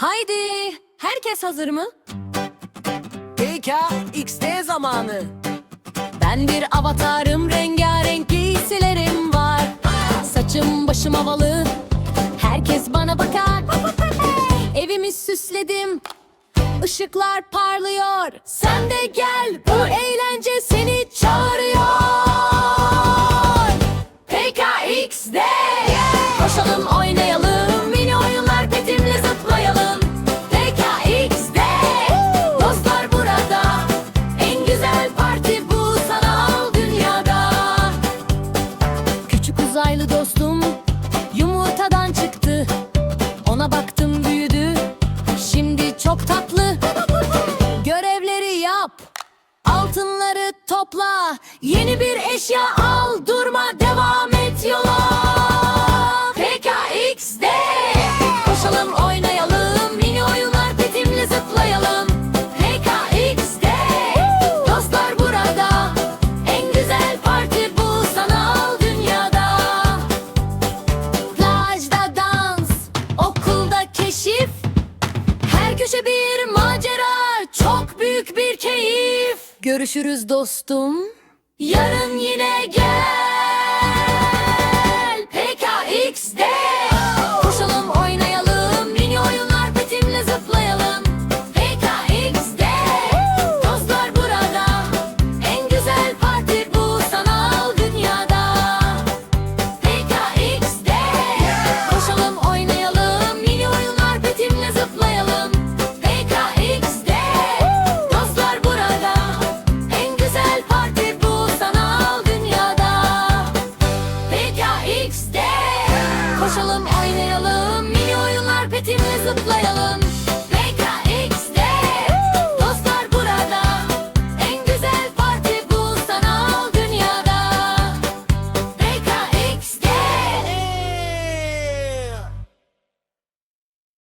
Haydi, herkes hazır mı? PKXD zamanı. Ben bir avatarım, rengarenk giysilerim var. Saçım başım havalı, herkes bana bakar. Evimi süsledim, ışıklar parlıyor. Sen de gel, bu eğlence seni çağırıyor. PKXD Koşalım oynayalım, çok tatlı. Görevleri yap. Altınları topla. Yeni bir eşya al. Durma devam et yola. PKXD. Koşalım oynayalım. Köşe bir macera, çok büyük bir keyif. Görüşürüz dostum. Yarın yine gel. Sepetimizi zıplayalım